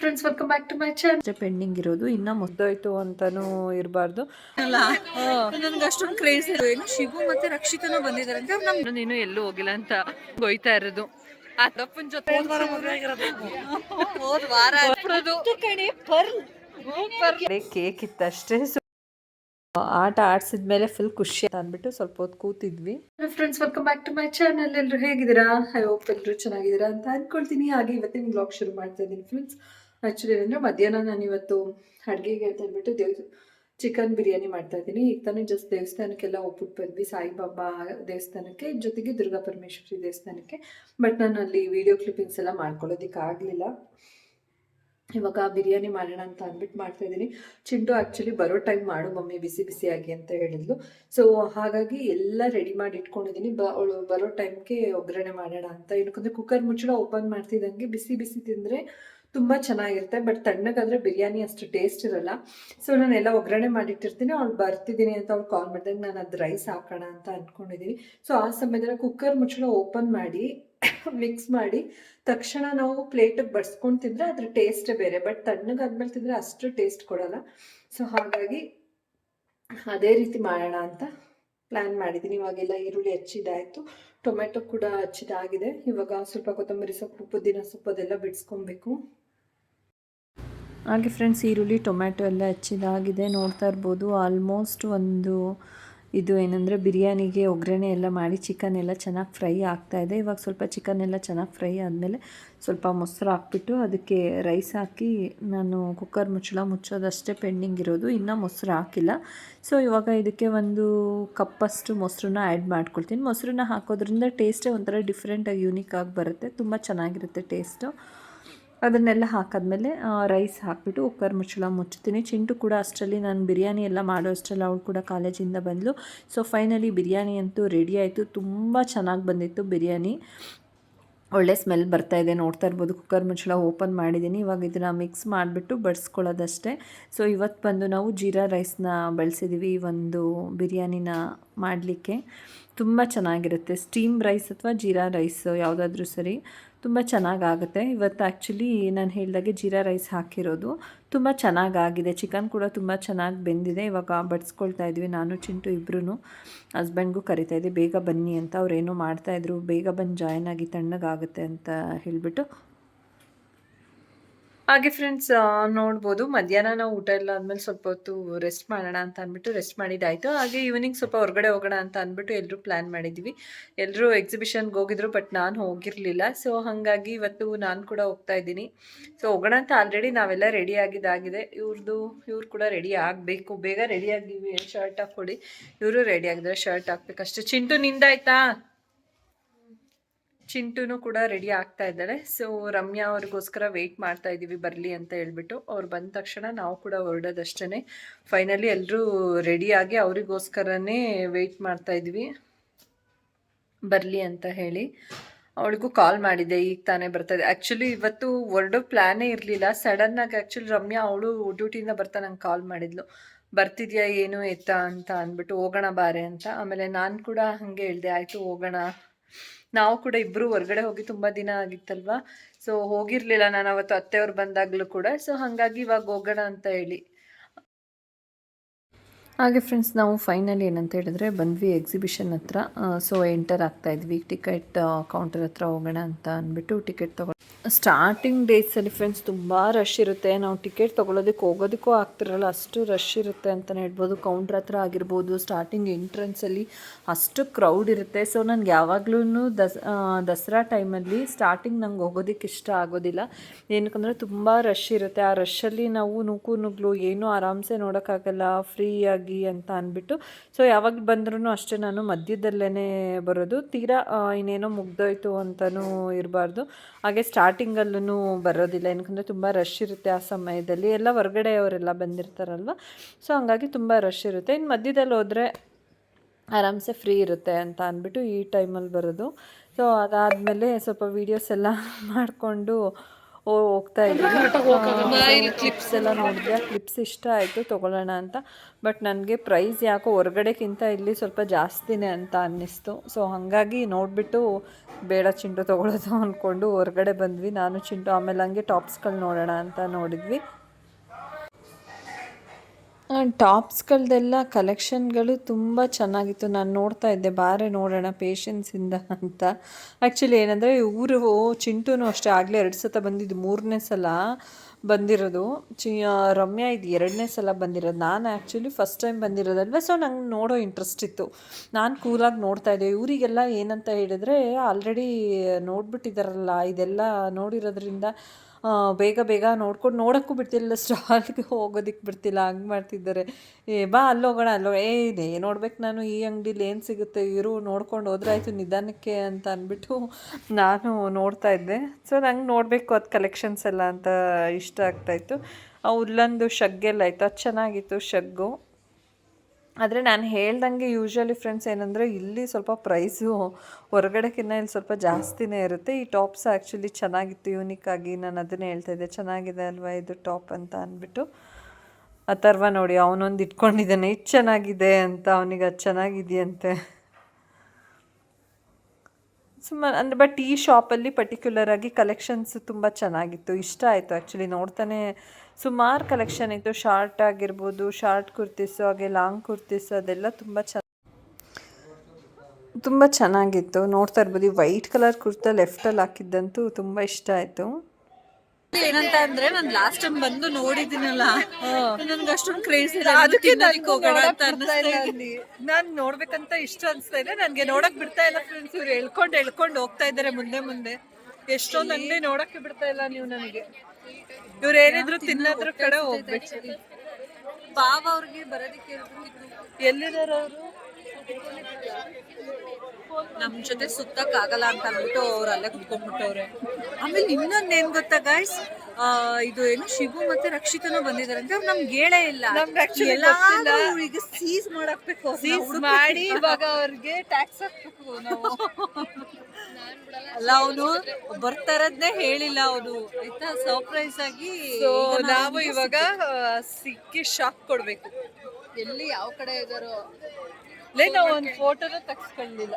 Friends welcome back to my channel pending ಇರೋದು ಇನ್ನ ಮುಗ್ದೋಯ್ತು ಅಂತಾನೂ ಇರಬಾರ್ದು. ನನ್ಗೆ ಅಷ್ಟೊಂದು ಕ್ರೇಜ್ ಏನು ಶಿವು ಮತ್ತೆ ರಕ್ಷಿತನು ಬಂದಿದ್ದಾರೆ ಅಂತ. ನಮ್ ನೀನು ಎಲ್ಲೂ ಹೋಗಿಲ್ಲ ಅಂತ ಗೊಯ್ತಾ ಇರೋದು. ಆ ತಪ್ಪನ ಜೊತೆ ಹೋದ್ ವಾರ ಕೇಕ್ ಇತ್ತಷ್ಟೇ. ಆಟ ಆಡ್ಸಿದ್ಮೇಲೆ ಫುಲ್ ಖುಷಿ ಅಂತ ಅಂದ್ಬಿಟ್ಟು ಸ್ವಲ್ಪ ಹೊತ್ತು ಕೂತಿದ್ವಿ. Friends welcome back to my channel ಎಲ್ಲರೂ ಹೇಗಿದ್ದೀರಾ? ಐ ಹೋಪ್ ಎಲ್ಲರೂ ಚೆನ್ನಾಗಿದ್ದೀರಾ ಅಂತ ಅನ್ಕೊಳ್ತೀನಿ. ಹಾಗೆ ಇವತ್ತಿನ ಬ್ಲಾಗ್ ಶುರು ಮಾಡ್ತಾ ಇದ್ದೀನಿ ಫ್ರೆಂಡ್ಸ್ ಆ್ಯಕ್ಚುಲಿ ಏನಂದ್ರೆ ಮಧ್ಯಾಹ್ನ ನಾನು ಇವತ್ತು ಅಡುಗೆಗೆ ಅಂತ ಅಂದ್ಬಿಟ್ಟು ದೇವ್ ಚಿಕನ್ ಬಿರಿಯಾನಿ ಮಾಡ್ತಾ ಇದ್ದೀನಿ. ಈಗ ತಾನೇ ಜಸ್ಟ್ ದೇವಸ್ಥಾನಕ್ಕೆಲ್ಲ ಹೋಗ್ಬಿಟ್ಟು ಬಂದ್ವಿ. ಸಾಯಿಬಾಬಾ ದೇವಸ್ಥಾನಕ್ಕೆ ಜೊತೆಗೆ ದುರ್ಗಾ ಪರಮೇಶ್ವರಿ ದೇವಸ್ಥಾನಕ್ಕೆ. ಬಟ್ ನಾನು ಅಲ್ಲಿ ವಿಡಿಯೋ ಕ್ಲಿಪ್ಪಿಂಗ್ಸ್ ಎಲ್ಲ ಮಾಡ್ಕೊಳ್ಳೋದಿಕ್ಕೆ ಆಗಲಿಲ್ಲ. ಇವಾಗ ಬಿರಿಯಾನಿ ಮಾಡೋಣ ಅಂತ ಅಂದ್ಬಿಟ್ಟು ಮಾಡ್ತಾ ಇದ್ದೀನಿ. ಚಿಂಟು ಆ್ಯಕ್ಚುಲಿ ಬರೋ ಟೈಮ್ ಮಾಡು ಮಮ್ಮಿ, ಬಿಸಿ ಬಿಸಿಯಾಗಿ ಅಂತ ಹೇಳಿದ್ಲು. ಸೊ ಹಾಗಾಗಿ ಎಲ್ಲ ರೆಡಿ ಮಾಡಿ ಇಟ್ಕೊಂಡಿದ್ದೀನಿ. ಬ, ಅವಳು ಬರೋ ಟೈಮ್ಗೆ ಒಗ್ಗರಣೆ ಮಾಡೋಣ ಅಂತ. ಏನಕ್ಕಂದ್ರೆ ಕುಕ್ಕರ್ ಮುಚ್ಚಳ ಓಪನ್ ಮಾಡ್ತಿದ್ದಂಗೆ ಬಿಸಿ ಬಿಸಿ ತಿಂದರೆ ತುಂಬ ಚೆನ್ನಾಗಿರುತ್ತೆ. ಬಟ್ ತಣ್ಣಗಾದ್ರೆ ಬಿರಿಯಾನಿ ಅಷ್ಟು ಟೇಸ್ಟ್ ಇರಲ್ಲ. ಸೊ ನಾನು ಎಲ್ಲ ಒಗ್ಗರಣೆ ಮಾಡಿಟ್ಟಿರ್ತೀನಿ. ಅವ್ಳು ಬರ್ತಿದ್ದೀನಿ ಅಂತ ಅವ್ಳು ಕಾಲ್ ಮಾಡಿದಾಗ ನಾನು ಅದು ರೈಸ್ ಹಾಕೋಣ ಅಂತ ಅಂದ್ಕೊಂಡಿದ್ದೀನಿ ಸೊ ಆ ಸಮಯದಲ್ಲಿ ಕುಕ್ಕರ್ ಮುಚ್ಚಳ ಓಪನ್ ಮಾಡಿ ಮಿಕ್ಸ್ ಮಾಡಿ, ತಕ್ಷಣ ನಾವು ಪ್ಲೇಟಿಗೆ ಬಡ್ಸ್ಕೊಂಡು ತಿಂದರೆ ಅದ್ರ ಟೇಸ್ಟೇ ಬೇರೆ. ಬಟ್ ತಣ್ಣಗಾದ್ಮೇಲೆ ತಿಂದರೆ ಅಷ್ಟು ಟೇಸ್ಟ್ ಕೊಡಲ್ಲ. ಸೊ ಹಾಗಾಗಿ ಅದೇ ರೀತಿ ಮಾಡೋಣ ಅಂತ ಪ್ಲ್ಯಾನ್ ಮಾಡಿದ್ದೀನಿ ಇವಾಗೆಲ್ಲ ಈರುಳ್ಳಿ ಹಚ್ಚಿದಾಯಿತು. ಟೊಮೆಟೊ ಕೂಡ ಹಚ್ಚಿದಾಗಿದೆ. ಇವಾಗ ಸ್ವಲ್ಪ ಕೊತ್ತಂಬರಿ ಸೊಪ್ಪು, ಪುದೀನ ಸೊಪ್ಪು ಅದೆಲ್ಲ ಬಿಡಿಸ್ಕೊಬೇಕು. ಹಾಗೆ ಫ್ರೆಂಡ್ಸ್ ಈರುಳ್ಳಿ, ಟೊಮ್ಯಾಟೊ ಎಲ್ಲ ಹೆಚ್ಚಿದಾಗಿದೆ. ನೋಡ್ತಾ ಇರ್ಬೋದು ಆಲ್ಮೋಸ್ಟ್ ಒಂದು ಇದು ಏನಂದರೆ ಬಿರಿಯಾನಿಗೆ ಒಗ್ಗರಣೆ ಎಲ್ಲ ಮಾಡಿ ಚಿಕನ್ ಎಲ್ಲ ಚೆನ್ನಾಗಿ ಫ್ರೈ ಆಗ್ತಾ ಇದೆ. ಇವಾಗ ಸ್ವಲ್ಪ ಚಿಕನ್ ಎಲ್ಲ ಚೆನ್ನಾಗಿ ಫ್ರೈ ಆದಮೇಲೆ ಸ್ವಲ್ಪ ಮೊಸರು ಹಾಕ್ಬಿಟ್ಟು ಅದಕ್ಕೆ ರೈಸ್ ಹಾಕಿ ನಾನು ಕುಕ್ಕರ್ ಮುಚ್ಚಳ ಮುಚ್ಚೋದಷ್ಟೇ ಪೆಂಡಿಂಗ್ ಇರೋದು. ಇನ್ನೂ ಮೊಸರು ಹಾಕಿಲ್ಲ. ಸೊ ಇವಾಗ ಇದಕ್ಕೆ ಒಂದು ಕಪ್ಪಷ್ಟು ಮೊಸರನ್ನ ಆ್ಯಡ್ ಮಾಡ್ಕೊಳ್ತೀನಿ. ಮೊಸರನ್ನ ಹಾಕೋದ್ರಿಂದ ಟೇಸ್ಟೇ ಒಂಥರ ಡಿಫ್ರೆಂಟಾಗಿ ಯೂನಿಕ್ ಆಗಿ ಬರುತ್ತೆ. ತುಂಬ ಚೆನ್ನಾಗಿರುತ್ತೆ ಟೇಸ್ಟು ಅದನ್ನೆಲ್ಲ ಹಾಕಾದ್ಮೇಲೆ ರೈಸ್ ಹಾಕಿಬಿಟ್ಟು ಕುಕ್ಕರ್ ಮುಚ್ಚಳ ಮುಚ್ಚುತ್ತೀನಿ. ಚಿಂಟು ಕೂಡ ಅಷ್ಟರಲ್ಲಿ, ನಾನು ಬಿರಿಯಾನಿ ಎಲ್ಲ ಮಾಡೋ ಅಷ್ಟರಲ್ಲಿ ಅವಳು ಕೂಡ ಕಾಲೇಜಿಂದ ಬಂದಳು ಸೊ ಫೈನಲಿ ಬಿರಿಯಾನಿ ಅಂತೂ ರೆಡಿ ಆಯಿತು. ತುಂಬ ಚೆನ್ನಾಗಿ ಬಂದಿತ್ತು ಬಿರಿಯಾನಿ. ಒಳ್ಳೆ ಸ್ಮೆಲ್ ಬರ್ತಾ ಇದೆ. ನೋಡ್ತಾ ಇರ್ಬೋದು ಕುಕ್ಕರ್ ಮುಚ್ಚಳ ಓಪನ್ ಮಾಡಿದ್ದೀನಿ. ಇವಾಗ ಇದನ್ನು ಮಿಕ್ಸ್ ಮಾಡಿಬಿಟ್ಟು ಬಡಿಸ್ಕೊಳ್ಳೋದಷ್ಟೇ. ಸೊ ಇವತ್ತು ಬಂದು ನಾವು ಜೀರಾ ರೈಸ್ನ ಬಳಸಿದ್ದೀವಿ ಈ ಒಂದು ಬಿರಿಯಾನಿನ ಮಾಡಲಿಕ್ಕೆ. ತುಂಬ ಚೆನ್ನಾಗಿರುತ್ತೆ. ಸ್ಟೀಮ್ ರೈಸ್ ಅಥವಾ ಜೀರಾ ರೈಸ್ ಯಾವುದಾದ್ರೂ ಸರಿ ತುಂಬ ಚೆನ್ನಾಗಾಗುತ್ತೆ. ಇವತ್ತು ಆ್ಯಕ್ಚುಲಿ ನಾನು ಹೇಳಿದಾಗೆ ಜೀರಾ ರೈಸ್ ಹಾಕಿರೋದು ತುಂಬ ಚೆನ್ನಾಗಾಗಿದೆ. ಚಿಕನ್ ಕೂಡ ತುಂಬ ಚೆನ್ನಾಗಿ ಬೆಂದಿದೆ. ಇವಾಗ ಬಡಿಸ್ಕೊಳ್ತಾ ಇದ್ವಿ ನಾನು, ಚಿಂಟು ಇಬ್ಬರೂ ಹಸ್ಬೆಂಡ್ಗೂ ಕರಿತಾ ಇದ್ದೆ, ಬೇಗ ಬನ್ನಿ ಅಂತ ಅವ್ರೇನೋ ಮಾಡ್ತಾಯಿದ್ರು ಬೇಗ ಬಂದು ಜಾಯ್ನ್ ಆಗಿ ತಣ್ಣಗಾಗುತ್ತೆ ಅಂತ ಹೇಳಿಬಿಟ್ಟು ಹಾಗೆ ಫ್ರೆಂಡ್ಸ್ ನೋಡ್ಬೋದು. ಮಧ್ಯಾಹ್ನ ನಾವು ಊಟ ಎಲ್ಲ ಆದಮೇಲೆ ಸ್ವಲ್ಪ ಹೊತ್ತು ರೆಸ್ಟ್ ಮಾಡೋಣ ಅಂತ ಅಂದ್ಬಿಟ್ಟು ರೆಸ್ಟ್ ಮಾಡಿದ್ದಾಯಿತು ಹಾಗೆ ಈವ್ನಿಂಗ್ ಸ್ವಲ್ಪ ಹೊರಗಡೆ ಹೋಗೋಣ ಅಂತ ಅಂದ್ಬಿಟ್ಟು ಎಲ್ಲರೂ ಪ್ಲ್ಯಾನ್ ಮಾಡಿದ್ವಿ. ಎಲ್ಲರೂ ಎಕ್ಸಿಬಿಷನ್ಗೆ ಹೋಗಿದ್ರು ಬಟ್ ನಾನು ಹೋಗಿರಲಿಲ್ಲ. ಸೊ ಹಾಗಾಗಿ ಇವತ್ತು ನಾನು ಕೂಡ ಹೋಗ್ತಾ ಇದ್ದೀನಿ. ಸೊ ಹೋಗೋಣ ಅಂತ ಆಲ್ರೆಡಿ ನಾವೆಲ್ಲ ರೆಡಿ ಆಗಿದ್ದಾಗಿದೆ. ಇವ್ರದ್ದು ಇವ್ರು ಕೂಡ ರೆಡಿ ಆಗಬೇಕು. ಬೇಗ ರೆಡಿ ಆಗಿವಿ. ಶರ್ಟ್ ಹಾಕ್ಕೊಡಿ. ಇವರು ರೆಡಿ ಆಗಿದ್ರೆ ಶರ್ಟ್ ಹಾಕ್ಬೇಕಷ್ಟೇ ಚಿಂಟು, ನಿಂದಾಯ್ತಾ? ಚಿಂಟುನು ಕೂಡ ರೆಡಿ ಆಗ್ತಾ ಇದ್ದಾಳೆ. ಸೊ ರಮ್ಯಾ ಅವ್ರಿಗೋಸ್ಕರ ವೆಯ್ಟ್ ಮಾಡ್ತಾ ಇದ್ದೀವಿ ಬರಲಿ ಅಂತ ಹೇಳ್ಬಿಟ್ಟು. ಅವ್ರು ಬಂದ ತಕ್ಷಣ ನಾವು ಕೂಡ ಹೊರಡೋದಷ್ಟೇ ಫೈನಲಿ ಎಲ್ಲರೂ ರೆಡಿಯಾಗಿ ಅವರಿಗೋಸ್ಕರನೇ ವೆಯ್ಟ್ ಮಾಡ್ತಾ ಇದ್ವಿ. ಬರಲಿ ಅಂತ ಹೇಳಿ. ಅವಳಿಗೂ ಕಾಲ್ ಮಾಡಿದ್ದೆ, ಈಗ ತಾನೇ ಬರ್ತದೆ ಆ್ಯಕ್ಚುಲಿ ಇವತ್ತು ಹೊರಡೋ ಪ್ಲ್ಯಾನೇ ಇರಲಿಲ್ಲ. ಸಡನ್ನಾಗಿ ಆ್ಯಕ್ಚುಲಿ ರಮ್ಯಾ ಅವಳು ಡ್ಯೂಟಿಯಿಂದ ಬರ್ತಾ ನಂಗೆ ಕಾಲ್ ಮಾಡಿದ್ಲು. ಬರ್ತಿದ್ಯಾ, ಏನು ಎತ್ತ ಅಂತ ಅಂದ್ಬಿಟ್ಟು, ಹೋಗೋಣ ಬಾರೆ ಅಂತ. ಆಮೇಲೆ ನಾನು ಕೂಡ ಹಾಗೆ ಹೇಳಿದೆ, ಆಯಿತು, ಹೋಗೋಣ. ನಾವು ಕೂಡ ಇಬ್ಬರು ಹೊರಗಡೆ ಹೋಗಿ ತುಂಬ ದಿನ ಆಗಿತ್ತಲ್ವಾ? ಸೊ ಹೋಗಿರಲಿಲ್ಲ ನಾನು ಅವತ್ತು ಅತ್ತೆಯವ್ರು ಬಂದಾಗಲೂ ಕೂಡ. ಸೊ ಹಾಗಾಗಿ ಇವಾಗ ಹೋಗೋಣ ಅಂತ ಹೇಳಿ. ಹಾಗೆ ಫ್ರೆಂಡ್ಸ್ ನಾವು ಫೈನಲ್ ಏನಂತ ಹೇಳಿದ್ರೆ ಬಂದ್ವಿ ಎಕ್ಸಿಬಿಷನ್ ಹತ್ರ. ಸೊ ಎಂಟರ್ ಆಗ್ತಾ ಇದ್ವಿ. ಟಿಕೆಟ್ ಕೌಂಟರ್ ಹತ್ರ ಹೋಗೋಣ ಅಂತ ಅಂದ್ಬಿಟ್ಟು ಟಿಕೆಟ್ ತೊಗೊಂಡು ಸ್ಟಾರ್ಟಿಂಗ್ ಡೇಸಲ್ಲಿ ಫ್ರೆಂಡ್ಸ್ ತುಂಬ ರಶ್ ಇರುತ್ತೆ. ನಾವು ಟಿಕೆಟ್ ತೊಗೊಳೋದಕ್ಕೆ ಹೋಗೋದಕ್ಕೂ ಆಗ್ತಿರಲ್ಲ. ಅಷ್ಟು ರಶ್ ಇರುತ್ತೆ ಅಂತಲೇ ಹೇಳ್ಬೋದು. ಕೌಂಟರ್ ಹತ್ರ ಆಗಿರ್ಬೋದು ಸ್ಟಾರ್ಟಿಂಗ್ ಎಂಟ್ರೆನ್ಸಲ್ಲಿ ಅಷ್ಟು ಕ್ರೌಡ್ ಇರುತ್ತೆ. ಸೊ ನನಗೆ ಯಾವಾಗ್ಲೂ ದಸ್ ದಸರಾ ಟೈಮಲ್ಲಿ ಸ್ಟಾರ್ಟಿಂಗ್ ನಂಗೆ ಹೋಗೋದಕ್ಕೆ ಇಷ್ಟ ಆಗೋದಿಲ್ಲ. ಏನಕ್ಕಂದರೆ ತುಂಬ ರಶ್ ಇರುತ್ತೆ. ಆ ರಶಲ್ಲಿ ನಾವು ನೂಕು ನುಗ್ಲು ಏನೂ ಆರಾಮ್ಸೆ ನೋಡೋಕ್ಕಾಗಲ್ಲ. ಫ್ರೀಯಾಗಿ ಅಂತ ಅಂದ್ಬಿಟ್ಟು. ಸೊ ಯಾವಾಗ ಬಂದ್ರೂ ಅಷ್ಟೇ ನಾನು ಮಧ್ಯದಲ್ಲೇ ಬರೋದು. ತೀರಾ ಇನ್ನೇನೋ ಮುಗ್ದೋಯ್ತು ಅಂತಲೂ ಇರಬಾರ್ದು. ಹಾಗೆ ಸ್ಟಾರ್ಟಿಂಗಲ್ಲೂ ಬರೋದಿಲ್ಲ. ಏನಕ್ಕಂದರೆ ತುಂಬ ರಶ್ ಇರುತ್ತೆ ಆ ಸಮಯದಲ್ಲಿ. ಎಲ್ಲ ಹೊರಗಡೆಯವರೆಲ್ಲ ಬಂದಿರ್ತಾರಲ್ವ? ಸೊ ಹಂಗಾಗಿ ತುಂಬ ರಶ್ ಇರುತ್ತೆ. ಇನ್ನು ಮಧ್ಯದಲ್ಲಿ ಹೋದರೆ ಆರಾಮ್ಸೆ ಫ್ರೀ ಇರುತ್ತೆ ಅಂತ ಅಂದ್ಬಿಟ್ಟು ಈ ಟೈಮಲ್ಲಿ ಬರೋದು. ಸೊ ಅದಾದಮೇಲೆ ಸ್ವಲ್ಪ ವೀಡಿಯೋಸ್ ಎಲ್ಲ ಮಾಡಿಕೊಂಡು ಓ ಹೋಗ್ತಾ ಇದ್ದೀನಿ. ಕ್ಲಿಪ್ಸ್ ಎಲ್ಲ ನೋಡಿದೆ ಕ್ಲಿಪ್ಸ್ ಇಷ್ಟ ಆಯಿತು ತೊಗೊಳ್ಳೋಣ ಅಂತ. ಬಟ್ ನನಗೆ ಪ್ರೈಸ್ ಯಾಕೋ ಹೊರಗಡೆಕ್ಕಿಂತ ಇಲ್ಲಿ ಸ್ವಲ್ಪ ಜಾಸ್ತಿನೇ ಅಂತ ಅನ್ನಿಸ್ತು. ಸೊ ಹಾಗಾಗಿ ನೋಡಿಬಿಟ್ಟು ಬೇಡ ಚಿಂಟು ತೊಗೊಳೋದು ಅಂದ್ಕೊಂಡು ಹೊರಗಡೆ ಬಂದ್ವಿ. ನಾನು ಚಿಂಟು ಆಮೇಲೆ ಹಂಗೆ ಟಾಪ್ಸ್ಗಳು ನೋಡೋಣ ಅಂತ ನೋಡಿದ್ವಿ. ಟಾಪ್ಸ್ಗಳದ್ದೆಲ್ಲ ಕಲೆಕ್ಷನ್ಗಳು ತುಂಬ ಚೆನ್ನಾಗಿತ್ತು. ನಾನು ನೋಡ್ತಾ ಇದ್ದೆ. ಬಾರೆ ನೋಡೋಣ ಪೇಷನ್ಸಿಂದ ಅಂತ. ಆ್ಯಕ್ಚುಲಿ ಏನಂದರೆ ಇವರು ಚಿಂಟುನು ಅಷ್ಟೇ. ಆಗಲೇ ಎರಡು ಸತ ಬಂದಿದ್ದು ಮೂರನೇ ಸಲ ಬಂದಿರೋದು. ಚಿ ರಮ್ಯಾ ಇದು ಎರಡನೇ ಸಲ ಬಂದಿರೋದು. ನಾನು ಆ್ಯಕ್ಚುಲಿ ಫಸ್ಟ್ ಟೈಮ್ ಬಂದಿರೋದಲ್ವ? ಸೊ ನಂಗೆ ನೋಡೋ ಇಂಟ್ರೆಸ್ಟ್ ಇತ್ತು. ನಾನು ಕೂಲಾಗಿ ನೋಡ್ತಾ ಇದ್ದೆ. ಇವರಿಗೆಲ್ಲ ಏನಂತ ಹೇಳಿದ್ರೆ ಆಲ್ರೆಡಿ ನೋಡ್ಬಿಟ್ಟಿದ್ದಾರಲ್ಲ ಇದೆಲ್ಲ ನೋಡಿರೋದ್ರಿಂದ ಬೇಗ ಬೇಗ ನೋಡ್ಕೊಂಡು ನೋಡೋಕ್ಕೂ ಬಿಡ್ತಿಲ್ಲ ಸ್ಟಾಲ್ಗೆ ಹೋಗೋದಕ್ಕೆ ಬಿಡ್ತಿಲ್ಲ, ಹಂಗೆ ಮಾಡ್ತಿದ್ದಾರೆ. ಏ, ಬಾ ಅಲ್ಲೋಗೋಣ ಅಲ್ಲೋ ಏ, ಇದೆ ನೋಡ್ಬೇಕು ನಾನು, ಈ ಅಂಗಡೀಲಿ ಏನು ಸಿಗುತ್ತೆ, ಇರು, ನೋಡ್ಕೊಂಡು ಹೋದ್ರೆ ಆಯಿತು, ನಿಧಾನಕ್ಕೆ ಅಂತ ಅಂದ್ಬಿಟ್ಟು ನಾನು ನೋಡ್ತಾ ಇದ್ದೆ. ಸೊ ನಂಗೆ ನೋಡಬೇಕು ಅದು ಕಲೆಕ್ಷನ್ಸ್ ಎಲ್ಲ ಅಂತ ಇಷ್ಟ ಆಗ್ತಾಯಿತ್ತು ಆ, ಉಲ್ಲಂದು ಶಗ್ಗೆಲ್ಲ ಆಯಿತು, ಅದು ಚೆನ್ನಾಗಿತ್ತು, ಶಗ್ಗು. ಆದರೆ ನಾನು ಹೇಳ್ದಂಗೆ ಯೂಶ್ವಲಿ ಫ್ರೆಂಡ್ಸ್ ಏನಂದರೆ ಇಲ್ಲಿ ಸ್ವಲ್ಪ ಪ್ರೈಸು ಹೊರಗಡೆಕಿನ್ನ ಇಲ್ಲಿ ಸ್ವಲ್ಪ ಜಾಸ್ತಿನೇ ಇರುತ್ತೆ. ಈ ಟಾಪ್ಸ್ ಆ್ಯಕ್ಚುಲಿ ಚೆನ್ನಾಗಿತ್ತು ಯೂನಿಕ್ ಆಗಿ ನಾನು ಅದನ್ನೇ ಹೇಳ್ತಾ ಇದ್ದೆ. ಚೆನ್ನಾಗಿದೆ ಅಲ್ವಾ ಇದು ಟಾಪ್ ಅಂತ ಅಂದ್ಬಿಟ್ಟು. ಅಥರ್ವ ನೋಡಿ, ಅವನೊಂದು ಇಟ್ಕೊಂಡಿದ್ದಾನೆ. ಇದು ಚೆನ್ನಾಗಿದೆ ಅಂತ, ಅವನಿಗೆ ಅದು ಚೆನ್ನಾಗಿದೆಯಂತೆ. ಸುಮ್ಮನೆ ಅಂದರೆ ಬಟ್ ಈ ಶಾಪಲ್ಲಿ ಪರ್ಟಿಕ್ಯುಲರ್ ಆಗಿ ಕಲೆಕ್ಷನ್ಸ್ ತುಂಬ ಚೆನ್ನಾಗಿತ್ತು. ಇಷ್ಟ ಆಯಿತು ಆ್ಯಕ್ಚುಲಿ ನೋಡ್ತಾನೆ. ಸುಮಾರು ಕಲೆಕ್ಷನ್ ಇತ್ತು. ಶಾರ್ಟ್ ಆಗಿರ್ಬೋದು ಶಾರ್ಟ್ ಕುರ್ತೀಸು ಹಾಗೆ ಲಾಂಗ್ ಕುರ್ತೀಸು ಅದೆಲ್ಲ ತುಂಬ ಚೆನ್ನ ತುಂಬ ಚೆನ್ನಾಗಿತ್ತು. ನೋಡ್ತಾ ಇರ್ಬೋದು, ಈ ವೈಟ್ ಕಲರ್ ಕುರ್ತಾ ಲೆಫ್ಟಲ್ಲಿ ಹಾಕಿದ್ದಂತೂ ತುಂಬ ಇಷ್ಟ ಆಯಿತು. ಏನಂತ ಅಂದ್ರೆ ನಾನ್ ಲಾಸ್ಟ್ ಟೈಮ್ ಬಂದು ನೋಡಿದಿನಲ್ಲ ನನ್ಗೆ ಅಷ್ಟೊಂದು ಕ್ರೇಜ್ ಇಲ್ಲ ಅದಕ್ಕೆ ಹೋಗೋಣ ಅಂತ ನಾನ್ ನೋಡ್ಬೇಕಂತ ಇಷ್ಟ ಅನ್ಸ್ತಾ ಇದೆ. ನನ್ಗೆ ನೋಡಕ್ ಬಿಡ್ತಾ ಇಲ್ಲ ಫ್ರೆಂಡ್ಸ್ ಇವ್ರು. ಎಳ್ಕೊಂಡು ಎಳ್ಕೊಂಡು ಹೋಗ್ತಾ ಇದ್ದಾರೆ ಮುಂದೆ ಮುಂದೆ. ಎಷ್ಟೊಂದ್ ಅಂಗಡಿ ನೋಡಕ್ಕೆ ಬಿಡ್ತಾ ಇಲ್ಲ ನೀವು ನನಗೆ. ಇವ್ರು ಏನಿದ್ರು ತಿನ್ನೋದ್ರ ಕಡೆ ಹೋಗ್ಬೇಕು. ಬಾವ ಅವ್ರಿಗೆ ಬರೋದಕ್ಕೆ. ಎಲ್ಲಿದಾರ ಅವರು? ನಮ್ ಜೊತೆ ಸುತ್ತಕ್ ಆಗಲ್ಲ ಅಂತ ಅಂದ್ಬಿಟ್ಟು ಅವ್ರು ಅಲ್ಲೇ ಕುತ್ಕೊಂಡ್ಬಿಟ್ಟವ್ರೆ. ಆಮೇಲೆ ಇನ್ನೊಂದ್ ಏನ್ ಗೊತ್ತಾ ಗಾಯ್ಸ್ ಇದು ಏನು? ಶಿವು ಮತ್ತೆ ರಕ್ಷಿತನು ಬಂದಿದ್ದಾರೆ. ಅಂತ ಅವ್ರು ನಮ್ಗೆ ಹೇಳೇ ಇಲ್ಲ. ಈಗ ಸೀಸ್ ಮಾಡಾಕ್ಬೇಕು. ಸೀಸ್ ಮಾಡಿ ಇವಾಗ ಅವ್ರಿಗೆ ಟ್ಯಾಕ್ಸ್ ಹಾಕ್ಬೇಕು ನಾವು. ಅಲ್ಲ ಅವನು ಬರ್ತಾರದ್ನೇ ಹೇಳಿಲ್ಲ ಅವನು. ಆಯ್ತಾ? ಸರ್ಪ್ರೈಸ್ ಆಗಿ ನಾವು ಇವಾಗ ಸಿಕ್ಕಿ ಶಾಕ್ ಕೊಡ್ಬೇಕು. ಎಲ್ಲಿ? ಯಾವ ಕಡೆ ಇದಾರೋ? ಲೇ ನಾವು ಒಂದು ಫೋಟೋನ ತೆಗ್ಸ್ಕೊಳ್ಳಿಲ್ಲ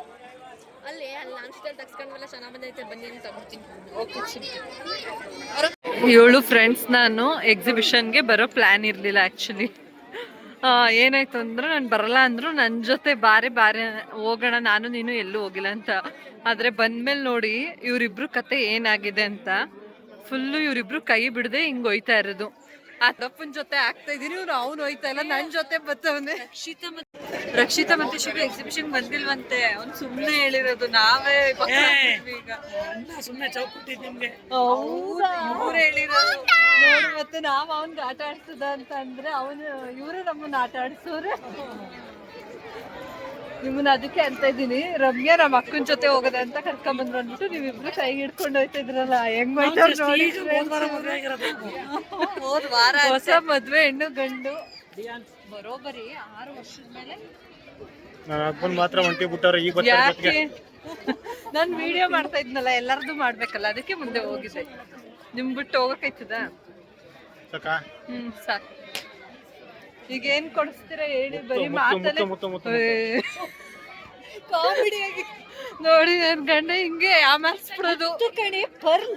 ಅಲ್ಲಿ ಅಲ್ಲಿ ಸ್ಟೈಲ್ ತಗ್ಸ್ಕೊಂಡ್ಮೇಲೆ ಚೆನ್ನಾಗಿ ಬಂದೈತೆ ಬನ್ನಿ ಅಂತ ತಗೋತೀನಿ ಏಳು ಫ್ರೆಂಡ್ಸ್ ನಾನು ಎಕ್ಸಿಬಿಷನ್ಗೆ ಬರೋ ಪ್ಲ್ಯಾನ್ ಇರಲಿಲ್ಲ ಆ್ಯಕ್ಚುಲಿ ಏನಾಯ್ತು ಅಂದ್ರೆ ನಾನು ಬರಲ್ಲ ಅಂದ್ರು ನನ್ನ ಜೊತೆ ಬಾರಿ ಬಾರಿ ಹೋಗೋಣ ನಾನು ನೀನು ಎಲ್ಲೂ ಹೋಗಿಲ್ಲ ಅಂತ. ಆದರೆ ಬಂದ್ಮೇಲೆ ನೋಡಿ ಇವರಿಬ್ರು ಕತೆ ಏನಾಗಿದೆ ಅಂತ. ಫುಲ್ಲು ಇವರಿಬ್ರು ಕೈ ಬಿಡದೆ ಹಿಂಗೆ ಹೋಯ್ತಾ ಇರೋದು. ಆ ತಪ್ಪನ ಜೊತೆ ಆಗ್ತಾ ಇದೀನಿ ಇವ್ರು ಅವ್ನು ಹೋಯ್ತಾ ಇಲ್ಲ ನನ್ನ ಜೊತೆ ಬರ್ತವನೆ ರಕ್ಷಿತ ಮತ್ತೆ ರಕ್ಷಿತ ಮತ್ತೆ ಶಿವ ಎಕ್ಸಿಬಿಷನ್ ಬಂದಿಲ್ವಂತೆ. ಅವ್ನು ಸುಮ್ನೆ ಹೇಳಿರೋದು ನಾವೇ ಗೊತ್ತಾಗ್ತಿದ್ವಿ ಈಗ. ಇವ್ರು ಹೇಳಿರೋದು. ನೋಡಿ ಮತ್ತೆ ನಾವ್ ಅವನ್ ಆಟ ಆಡ್ಸದ ಅಂತ ಅಂದ್ರೆ ಅವನು ಇವ್ರು ನಮ್ಮನ್ನ ಆಟ ಆಡ್ಸೋರು. ನಿಮ್ಮನ್ನ ಅದಕ್ಕೆ ಅಂತ ಇದ್ದೀನಿ. ರಮ್ಯಾ ನಮ್ಮ ಅಕ್ಕನ ಜೊತೆ ಹೋಗದೆ ಅಂತ ಕರ್ಕೊಂಡ್ ಬಂದ್ರು ಅಂದ್ಬಿಟ್ಟು ನೀವಿಬ್ರು ಕೈ ಹಿಡ್ಕೊಂಡು ಹೋಯ್ತಾ ಇದ್ರಲ್ಲ ಹೆಂಗ್ ಹೋಯ್ತಾರ ನೋಡಿ ಹೋದ್ ವಾರ ಹೊಸ ಮದ್ವೆ ಹೆಣ್ಣು ಗಂಡು. ಬರೋಬರಿ ಆರು ವರ್ಷದ ಮೇಲೆ? ನನ್ನ ಹಸ್ಬೆಂಡ್ ಮಾತ್ರ ಒಂಟಿ ಬಿಟ್ಟವ್ರೆ ಈಗ ಯಾಕೆ? ನಾನ್ ವಿಡಿಯೋ ಮಾಡ್ತಾ ಇದ್ನಲ್ಲ ಎಲ್ಲಾರ್ದು ಮಾಡ್ಬೇಕಲ್ಲ ಅದಕ್ಕೆ ಮುಂದೆ ಹೋಗಿದ್ದೆ. ನಿಮ್ ಬಿಟ್ಟು ಹೋಗಕ್ಕಾಯ್ತದ? ಸಾಕಾ? ಹ್ಮ್ ಸಾಕು. ಈಗ ಏನ್ ಕೊಡಿಸ್ತೀರಾ ಹೇಳಿ ಬರೀ ಮುತ್ತು, ಮಾತಲ್ಲೇ? ಮುತ್ತು, ಮುತ್ತು, ಕಾಮಿಡಿ ಆಗಿ ನೋಡಿ ನನ್ ಗಂಡ ಹಿಂಗೆ ಯಾಮಾರ್ಸ್ಬಿಡೋದು ಕಣೆ ಪರ್ಲ್.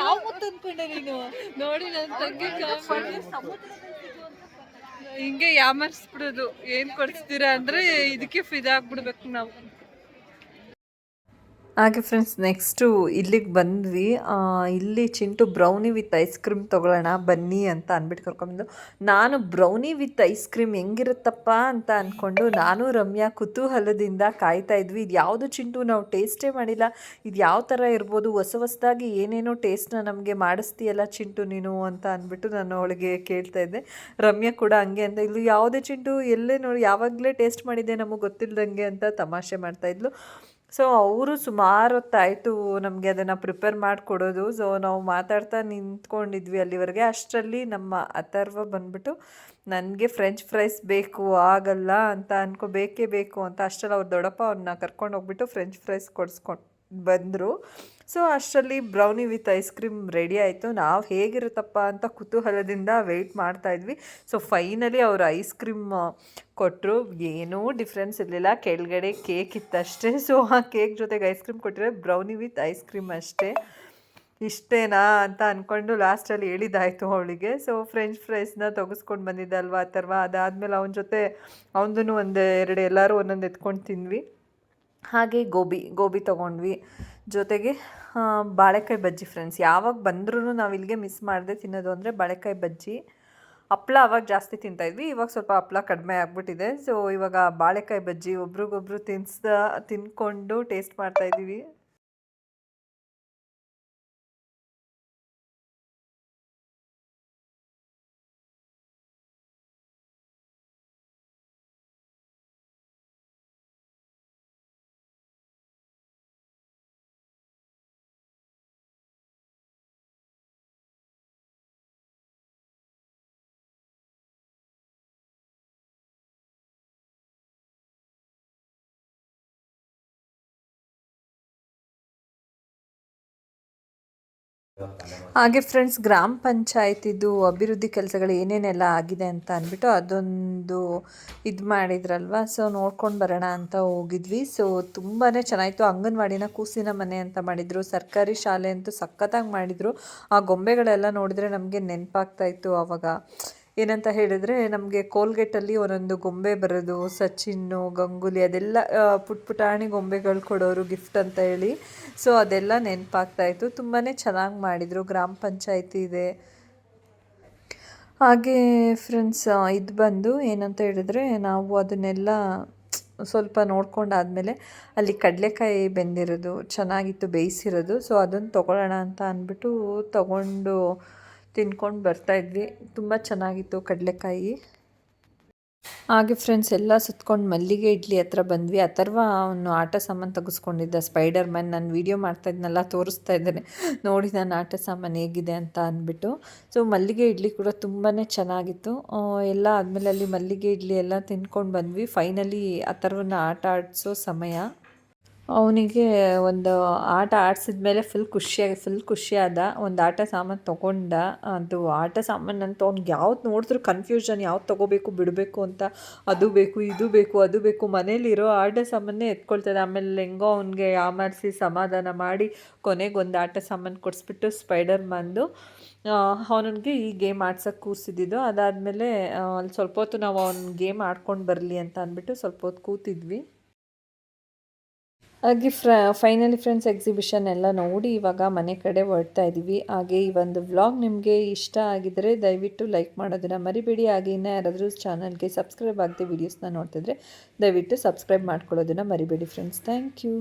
ಯಾವ ಮುತ್ತು ಅನ್ಕೊಂಡೆ ನೀನು? ನೋಡಿ ನನ್ ತಂಗಿ ಕಾಮಿಡಿ. ಹಿಂಗೆ ಯಾಮರ್ಸ್ಬಿಡೋದು. ಏನ್ ಕೊಡಿಸ್ತೀರಾ ಅಂದ್ರೆ ಇದಕ್ಕೆ ಫಿದಾಗ್ಬಿಡ್ಬೇಕು ನಾವು. ಹಾಗೆ ಫ್ರೆಂಡ್ಸ್ ನೆಕ್ಸ್ಟು ಇಲ್ಲಿಗೆ ಬಂದ್ವಿ. ಇಲ್ಲಿ Chintu brownie with ice cream ತೊಗೊಳ್ಳೋಣ, ಬನ್ನಿ ಅಂತ ಅಂದ್ಬಿಟ್ಟು ಕರ್ಕೊಂಬಂದು ನಾನು ಬ್ರೌನಿ ವಿತ್ ಐಸ್ ಕ್ರೀಮ್ ಹೆಂಗಿರುತ್ತಪ್ಪ ಅಂತ ಅಂದ್ಕೊಂಡು ನಾನು ರಮ್ಯಾ ಕುತೂಹಲದಿಂದ ಕಾಯ್ತಾ ಇದ್ವಿ. ಇದು ಯಾವುದು ಚಿಂಟು ನಾವು ಟೇಸ್ಟೇ ಮಾಡಿಲ್ಲ. ಇದು ಯಾವ ಥರ ಇರ್ಬೋದು? ಹೊಸ ಹೊಸದಾಗಿ ಏನೇನೋ ಟೇಸ್ಟ್ನ ನಮಗೆ ಮಾಡಿಸ್ತೀಯಲ್ಲ ಚಿಂಟು ನೀನು ಅಂತ ಅಂದ್ಬಿಟ್ಟು ನಾನು ಅವಳಿಗೆ ಕೇಳ್ತಾ ಇದ್ದೆ. ರಮ್ಯಾ ಕೂಡ ಹಂಗೆ ಅಂತ ಇಲ್ಲಿ ಯಾವುದೇ ಚಿಂಟು ಎಲ್ಲೇ ನೋಡಿ, ಯಾವಾಗಲೇ ಟೇಸ್ಟ್ ಮಾಡಿದ್ದೆ ನಮಗೆ ಗೊತ್ತಿಲ್ಲದಂಗೆ ಅಂತ ತಮಾಷೆ ಮಾಡ್ತಾಯಿದ್ಲು ಸೊ ಅವರು ಸುಮಾರು ಹೊತ್ತಾಯಿತು ನಮಗೆ ಅದನ್ನು ಪ್ರಿಪೇರ್ ಮಾಡಿಕೊಡೋದು. ಸೊ ನಾವು ಮಾತಾಡ್ತಾ ನಿಂತ್ಕೊಂಡಿದ್ವಿ ಅಲ್ಲಿವರೆಗೆ. ಅಷ್ಟರಲ್ಲಿ ನಮ್ಮ ಅಥರ್ವ ಬಂದ್ಬಿಟ್ಟು, ನನಗೆ ಫ್ರೆಂಚ್ ಫ್ರೈಸ್ ಬೇಕು, ಆಗಲ್ಲ ಅಂತ ಅನ್ಕೋ, ಬೇಕೇ ಬೇಕು ಅಂತ. ಅಷ್ಟರಲ್ಲಿ ಅವ್ರ ದೊಡ್ಡಪ್ಪ ಅವ್ರನ್ನ ಕರ್ಕೊಂಡು ಹೋಗ್ಬಿಟ್ಟು ಫ್ರೆಂಚ್ ಫ್ರೈಸ್ ಕೊಡಿಸ್ಕೊಂಡು ಬಂದರು. ಸೊ ಅಷ್ಟರಲ್ಲಿ brownie with ice cream ready ಆಯಿತು. ನಾವು ಹೇಗಿರುತ್ತಪ್ಪ ಅಂತ ಕುತೂಹಲದಿಂದ ವೆಯ್ಟ್ ಮಾಡ್ತಾಯಿದ್ವಿ ಸೊ ಫೈನಲಿ ಅವರು ಐಸ್ ಕ್ರೀಮ್ ಕೊಟ್ಟರು ಏನೂ ಡಿಫ್ರೆನ್ಸ್ ಇರಲಿಲ್ಲ. ಕೆಳಗಡೆ ಕೇಕ್ ಇತ್ತಷ್ಟೇ. ಸೊ ಆ ಕೇಕ್ ಜೊತೆಗೆ ಐಸ್ ಕ್ರೀಮ್ ಕೊಟ್ಟಿರೋ ಬ್ರೌನಿ ವಿತ್ ಐಸ್ ಕ್ರೀಮ್ ಅಷ್ಟೇ. ಇಷ್ಟೇನಾ ಅಂತ ಅಂದ್ಕೊಂಡು ಲಾಸ್ಟಲ್ಲಿ ಹೇಳಿದ್ದಾಯಿತು ಅವಳಿಗೆ. ಸೊ ಫ್ರೆಂಚ್ ಫ್ರೈಸ್ನ ತೆಗೆಸ್ಕೊಂಡು ಬಂದಿದ್ದಲ್ವಾ ಆ ಥರವ ಅದಾದಮೇಲೆ ಅವನ ಜೊತೆ ಅವನದೂ ಒಂದು, ಎರಡು ಎಲ್ಲರೂ ಒಂದೊಂದು ಎತ್ಕೊಂಡು ತಿಂದ್ವಿ. ಹಾಗೆ ಗೋಬಿ ಗೋಬಿ ತೊಗೊಂಡ್ವಿ. ಜೊತೆಗೆ ಬಾಳೆಕಾಯಿ ಬಜ್ಜಿ ಫ್ರೆಂಡ್ಸ್ ಯಾವಾಗ ಬಂದ್ರೂ ನಾವು ಇಲ್ಲಿಗೆ ಮಿಸ್ ಮಾಡದೆ ತಿನ್ನೋದು ಅಂದರೆ ಬಾಳೆಕಾಯಿ ಬಜ್ಜಿ. ಹಪ್ಳ ಅವಾಗ ಜಾಸ್ತಿ ತಿಂತಾಯಿದ್ವಿ ಇವಾಗ ಸ್ವಲ್ಪ ಹಪ್ಳ ಕಡಿಮೆ ಆಗಿಬಿಟ್ಟಿದೆ. ಸೊ ಇವಾಗ ಬಾಳೆಕಾಯಿ ಬಜ್ಜಿ ಒಬ್ರಿಗೊಬ್ರು ತಿನ್ಸ್ದ, ತಿನ್ಕೊಂಡು ಟೇಸ್ಟ್ ಮಾಡ್ತಾಯಿದ್ದೀವಿ ಹಾಗೆ ಫ್ರೆಂಡ್ಸ್ ಗ್ರಾಮ ಪಂಚಾಯತಿದು ಅಭಿವೃದ್ಧಿ ಕೆಲಸಗಳು ಏನೇನೆಲ್ಲ ಆಗಿದೆ ಅಂತ ಅಂದ್ಬಿಟ್ಟು ಅದೊಂದು ಇದು ಮಾಡಿದ್ರಲ್ವ? ಸೊ ನೋಡ್ಕೊಂಡು ಬರೋಣ ಅಂತ ಹೋಗಿದ್ವಿ. ಸೊ ತುಂಬಾ ಚೆನ್ನಾಗಿತ್ತು ಅಂಗನವಾಡಿನ ಕೂಸಿನ ಮನೆ ಅಂತ ಮಾಡಿದರು. ಸರ್ಕಾರಿ ಶಾಲೆ ಅಂತೂ ಸಖತ್ತಾಗಿ ಮಾಡಿದರು. ಆ ಗೊಂಬೆಗಳೆಲ್ಲ ನೋಡಿದ್ರೆ ನಮಗೆ ನೆನಪಾಗ್ತಾಯಿತ್ತು ಆವಾಗ ಏನಂತ ಹೇಳಿದರೆ ನಮಗೆ ಕೋಲ್ಗೇಟಲ್ಲಿ ಒಂದೊಂದು ಗೊಂಬೆ ಬರೋದು, ಸಚಿನ್ನು, ಗಂಗೂಲಿ ಅದೆಲ್ಲ ಪುಟ್ ಪುಟಾಣಿ ಗೊಂಬೆಗಳು ಕೊಡೋರು ಗಿಫ್ಟ್ ಅಂತ ಹೇಳಿ. ಸೊ ಅದೆಲ್ಲ ನೆನಪಾಗ್ತಾ ಇತ್ತು. ತುಂಬಾ ಚೆನ್ನಾಗಿ ಮಾಡಿದರು. ಗ್ರಾಮ ಪಂಚಾಯತಿ ಇದೆ. ಹಾಗೆ ಫ್ರೆಂಡ್ಸ್ ಇದು ಬಂದು ಏನಂತ ಹೇಳಿದ್ರೆ ನಾವು ಅದನ್ನೆಲ್ಲ ಸ್ವಲ್ಪ ನೋಡ್ಕೊಂಡಾದ್ಮೇಲೆ ಅಲ್ಲಿ ಕಡಲೆಕಾಯಿ ಬೆಂದಿರೋದು, ಚೆನ್ನಾಗಿತ್ತು, ಬೇಯಿಸಿರೋದು. ಸೊ ಅದನ್ನು ತೊಗೊಳ್ಳೋಣ ಅಂತ ಅಂದ್ಬಿಟ್ಟು ತೊಗೊಂಡು ತಿನ್ಕೊಂಡು ಬರ್ತಾಯಿದ್ವಿ ತುಂಬ ಚೆನ್ನಾಗಿತ್ತು ಕಡಲೆಕಾಯಿ. ಹಾಗೆ ಫ್ರೆಂಡ್ಸ್ ಎಲ್ಲ ಸುತ್ಕೊಂಡು ಮಲ್ಲಿಗೆ ಇಡ್ಲಿ ಹತ್ರ ಬಂದ್ವಿ. ಅಥರ್ವ ಅವನು ಆಟ ಸಾಮಾನು ತೆಗೆಸ್ಕೊಂಡಿದ್ದ. ಸ್ಪೈಡರ್ ಮ್ಯಾನ್ ನಾನು ವೀಡಿಯೋ ಮಾಡ್ತಾ ಇದ್ನಲ್ಲ, ತೋರಿಸ್ತಾ ಇದ್ದೇನೆ. ನೋಡಿ ನಾನು ಆಟ ಸಾಮಾನು ಹೇಗಿದೆ ಅಂತ ಅಂದ್ಬಿಟ್ಟು. ಸೊ ಮಲ್ಲಿಗೆ ಇಡ್ಲಿ ಕೂಡ ತುಂಬಾ ಚೆನ್ನಾಗಿತ್ತು. ಎಲ್ಲ ಆದಮೇಲೆ ಅಲ್ಲಿ ಮಲ್ಲಿಗೆ ಇಡ್ಲಿ ಎಲ್ಲ ತಿನ್ಕೊಂಡು ಬಂದ್ವಿ. ಫೈನಲಿ ಅಥರ್ವನ ಆಟ ಆಡಿಸೋ ಸಮಯ. ಅವನಿಗೆ ಒಂದು ಆಟ ಆಡಿಸಿದ ಮೇಲೆ ಫುಲ್ ಖುಷಿಯಾಗಿ ಫುಲ್ ಖುಷಿಯಾದ ಒಂದು ಆಟ ಸಾಮಾನು ತೊಗೊಂಡ, ಅದು ಆಟ ಸಾಮಾನು ಅಂತ ಅವ್ನಿಗೆ ಯಾವ್ದು ನೋಡಿದ್ರು ಕನ್ಫ್ಯೂಷನ್ ಯಾವ್ದು ತೊಗೋಬೇಕು, ಬಿಡಬೇಕು ಅಂತ, ಅದು ಬೇಕು, ಇದು ಬೇಕು, ಅದು ಬೇಕು, ಮನೇಲಿರೋ ಆಟ ಸಾಮಾನೇ ಎತ್ಕೊಳ್ತದೆ. ಆಮೇಲೆ ಹೆಂಗೋ ಅವನಿಗೆ ಯಾಮಾರಿಸಿ ಸಮಾಧಾನ ಮಾಡಿ ಕೊನೆಗೆ ಒಂದು ಆಟ ಸಾಮಾನು ಕೊಡಿಸ್ಬಿಟ್ಟು ಸ್ಪೈಡರ್ ಮಂದು ಅವನಿಗೆ ಈ ಗೇಮ್ ಆಡ್ಸೋಕ್ಕೆ ಕೂರಿಸಿದ್ದು ಅದಾದಮೇಲೆ ಅಲ್ಲಿ ಸ್ವಲ್ಪ ಹೊತ್ತು ನಾವು ಅವ್ನ ಗೇಮ್ ಆಡ್ಕೊಂಡು ಬರಲಿ ಅಂತ ಅಂದ್ಬಿಟ್ಟು ಸ್ವಲ್ಪ ಹೊತ್ತು ಕೂತಿದ್ವಿ. ಹಾಗೆ ಫ್ರ ಫೈನಲಿ ಫ್ರೆಂಡ್ಸ್ ಎಕ್ಸಿಬಿಷನ್ ಎಲ್ಲ ನೋಡಿ ಇವಾಗ ಮನೆ ಕಡೆ ಹೊರಡ್ತಾ ಇದ್ದೀವಿ ಹಾಗೆ ಈ ಒಂದು ವ್ಲಾಗ್ ನಿಮಗೆ ಇಷ್ಟ ಆಗಿದರೆ ದಯವಿಟ್ಟು ಲೈಕ್ ಮಾಡೋದನ್ನು ಮರಿಬೇಡಿ. ಹಾಗೆ ಇನ್ನೂ ಯಾರಾದರೂ ಚಾನಲ್ಗೆ ಸಬ್ಸ್ಕ್ರೈಬ್ ಆಗದೆ ವೀಡಿಯೋಸ್ನ ನೋಡ್ತಿದ್ರೆ ದಯವಿಟ್ಟು ಸಬ್ಸ್ಕ್ರೈಬ್ ಮಾಡ್ಕೊಳ್ಳೋದನ್ನು ಮರಿಬೇಡಿ ಫ್ರೆಂಡ್ಸ್ ಥ್ಯಾಂಕ್ ಯು